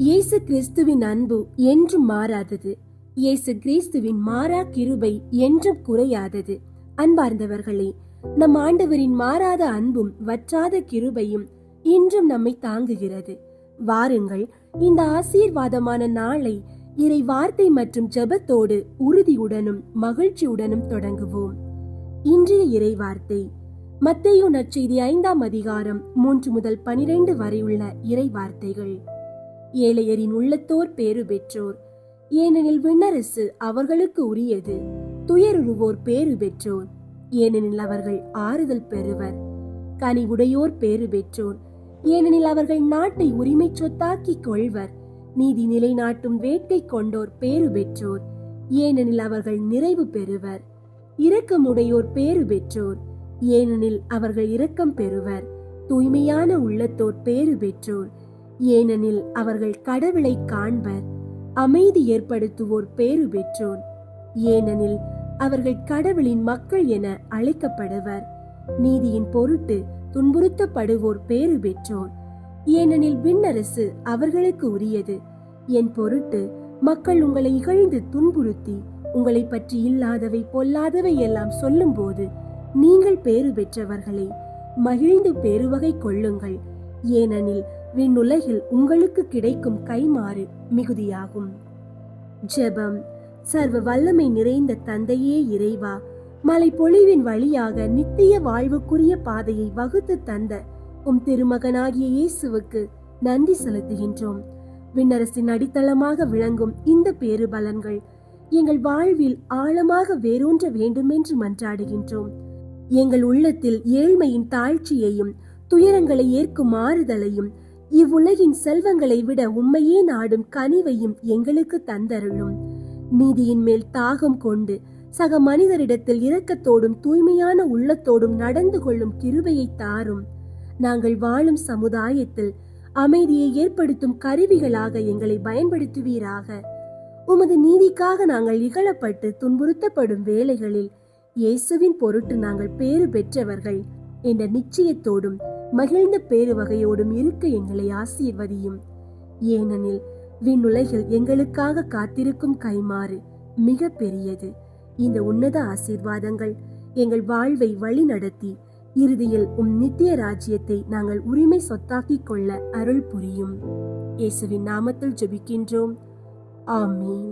இயேசு கிறிஸ்துவின் அன்பு என்றும் மாறாதது. இயேசு கிறிஸ்துவின் மாறா கிருபை என்றும் குறையாதது. அன்பார்ந்தவர்களே நம் ஆண்டவரின் மாறாத அன்பும் வற்றாத கிருபையும் இன்றும் நம்மை தாங்குகிறது. வாருங்கள் இந்த ஆசீர்வாதமான நாளை இறை வார்த்தை மற்றும் ஜெபத்தோடு உறுதியுடனும் மகிழ்ச்சியுடனும் தொடங்குவோம். இன்றைய இறை வார்த்தை மத்தையோ நற்செய்தி ஐந்தாம் அதிகாரம் மூன்று முதல் பனிரெண்டு வரையுள்ள இறை வார்த்தைகள் ஏழையரின் உள்ளத்தோர் பேறு பெற்றோர். ஏனெனில் விண்ணரசு அவர்களுக்கு உரியது துயருவோர் பேறு பெற்றோர். ஏனெனில் அவர்கள் ஆறுதல் பெறுவர் கனிவுடையோர் பேறு பெற்றோர். ஏனெனில் அவர்கள் நாட்டை உரிமை சொத்தாக்கிக் கொள்வர் நீதி நிலைநாட்டும் வேட்கை கொண்டோர் பேறு பெற்றோர். ஏனெனில் அவர்கள் நிறைவு பெறுவர் இரக்கமுடையோர் பேறு பெற்றோர். ஏனெனில் அவர்கள் இரக்கம் பெறுவர் தூய்மையான உள்ளத்தோர் பேறு பெற்றோர். ஏனெனில் அவர்கள் கடவுளை காண்பர் அமைதி ஏற்படுத்துவோர் பேறு பெற்றோர். ஏனெனில் அவர்கள் கடவுளின் மக்கள் என அழைக்கப்படுவர் நீதியின் பொருட்டு துன்புறுத்தப்படுவோர் பேறு பெற்றோர். ஏனெனில் விண்ணரசு அவர்களுக்கு உரியது என் பொருட்டு மக்கள் உங்களை இகழ்ந்து துன்புறுத்தி உங்களை பற்றி இல்லாதவை பொல்லாதவை எல்லாம் சொல்லும்போது நீங்கள் பேறு பெற்றவர்களே மகிழ்ந்து பேருவகை கொள்ளுங்கள். ஏனெனில் விண்ணுலகில் உங்களுக்கு கிடைக்கும் கைமாறு மிகுதியாகும். ஜெபம். சர்வ வல்லமை நிறைந்த தந்தையே இறைவா மலை பொழிவின் வழியாக நித்திய வாழ்வுக்குரிய பாதையை வகுத்து தந்த உம் திருமகனாகிய இயேசுவுக்கு நன்றி செலுத்துகின்றோம். விண்ணரசின் அடித்தளமாக விளங்கும் இந்த பேறு பலன்கள் எங்கள் வாழ்வில் ஆழமாக வேரூன்ற வேண்டுமென்று மன்றாடுகின்றோம். எங்கள் உள்ளத்தில் ஏழ்மையின் தாழ்ச்சியையும் துயரங்களை ஏற்கும் ஆறுதலையும் இவ்வுலகின் செல்வங்களை விட உண்மையே நாடும் கனிவையும் எங்களுக்கு தந்தருளும். நீதியின் மேல் தாகம் கொண்டு சக மனிதரிடத்தில் இரக்கத்தோடும் தூய்மையான உள்ளத்தோடும் நடந்து கொள்ளும் கிருபையை தாரும். நாங்கள் வாழும் சமுதாயத்தில் அமைதியை ஏற்படுத்தும் கருவிகளாக எங்களை பயன்படுத்துவீராக. உமது நீதிக்காக நாங்கள் இகழப்பட்டு துன்புறுத்தப்படும் வேலைகளில் இயேசுவின் பொருட்டு நாங்கள் பேறு பெற்றவர்கள். என்ற நிச்சயத்தோடும் மகிழ்ந்த பேறு வகையோடும் இருக்க எங்களை ஆசீர்வதியும். ஏனெனில் விண்ணுலகில் எங்களுக்காக காத்திருக்கும் கைமாறு மிக பெரியது இந்த உன்னத ஆசீர்வாதங்கள் எங்கள் வாழ்வை வழி நடத்தி இறுதியில் உம் நித்திய ராஜ்யத்தை நாங்கள் உரிமை சொத்தாக்கிக் கொள்ள அருள் புரியும். இயேசுவின் நாமத்தில் ஜெபிக்கின்றோம். ஆமீன்.